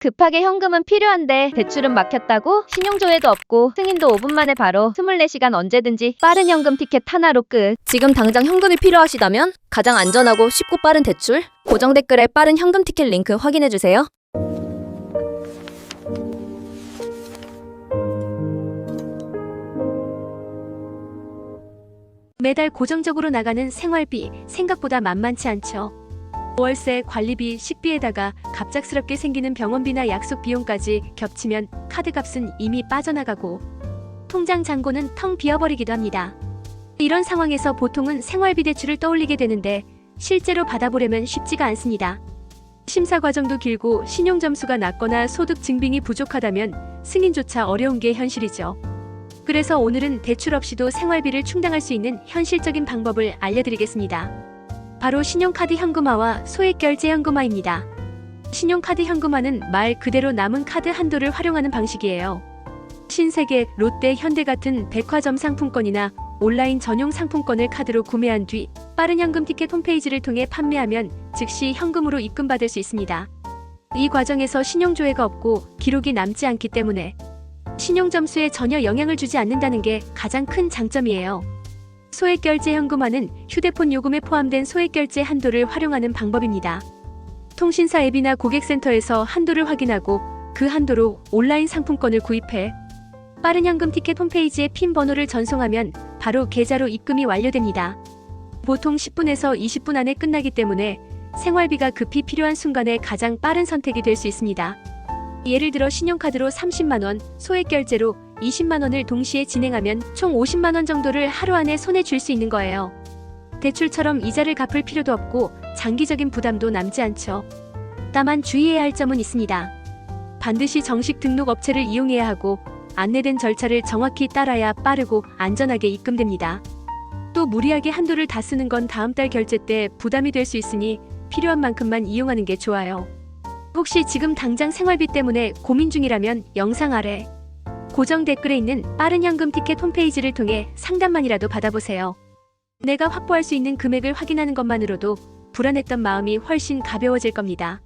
급하게 현금은 필요한데 대출은 막혔다고? 신용조회도 없고 승인도 5분 만에 바로 24시간 언제든지 빠른 현금 티켓 하나로 끝. 지금 당장 현금이 필요하시다면 가장 안전하고 쉽고 빠른 대출 고정 댓글에 빠른 현금 티켓 링크 확인해 주세요. 매달 고정적으로 나가는 생활비 생각보다 만만치 않죠. 월세, 관리비, 식비에다가 갑작스럽게 생기는 병원비나 약속 비용까지 겹치면 카드값은 이미 빠져나가고 통장 잔고는 텅 비어버리기도 합니다. 이런 상황에서 보통은 생활비 대출을 떠올리게 되는데 실제로 받아보려면 쉽지가 않습니다. 심사 과정도 길고 신용 점수가 낮거나 소득 증빙이 부족하다면 승인조차 어려운 게 현실이죠. 그래서 오늘은 대출 없이도 생활비를 충당할 수 있는 현실적인 방법을 알려드리겠습니다. 바로 신용카드 현금화와 소액결제 현금화입니다. 신용카드 현금화는 말 그대로 남은 카드 한도를 활용하는 방식이에요. 신세계, 롯데, 현대 같은 백화점 상품권이나 온라인 전용 상품권을 카드로 구매한 뒤 빠른 현금 티켓 홈페이지를 통해 판매하면 즉시 현금으로 입금받을 수 있습니다. 이 과정에서 신용조회가 없고 기록이 남지 않기 때문에 신용 점수에 전혀 영향을 주지 않는다는 게 가장 큰 장점이에요. 소액결제 현금화는 휴대폰 요금에 포함된 소액결제 한도를 활용하는 방법입니다. 통신사 앱이나 고객센터에서 한도를 확인하고 그 한도로 온라인 상품권을 구입해 빠른 현금 티켓 홈페이지에 핀 번호를 전송하면 바로 계좌로 입금이 완료됩니다. 보통 10분에서 20분 안에 끝나기 때문에 생활비가 급히 필요한 순간에 가장 빠른 선택이 될 수 있습니다. 예를 들어 신용카드로 30만원, 소액결제로 20만 원을 동시에 진행하면 총 50만 원 정도를 하루 안에 손에 쥘수 있는 거예요. 대출처럼 이자를 갚을 필요도 없고 장기적인 부담도 남지 않죠. 다만 주의해야 할 점은 있습니다. 반드시 정식 등록 업체를 이용해야 하고 안내된 절차를 정확히 따라야 빠르고 안전하게 입금됩니다. 또 무리하게 한도를 다 쓰는 건 다음 달 결제 때 부담이 될 수 있으니 필요한 만큼만 이용하는 게 좋아요. 혹시 지금 당장 생활비 때문에 고민 중이라면 영상 아래 고정 댓글에 있는 빠른 현금 티켓 홈페이지를 통해 상담만이라도 받아보세요. 내가 확보할 수 있는 금액을 확인하는 것만으로도 불안했던 마음이 훨씬 가벼워질 겁니다.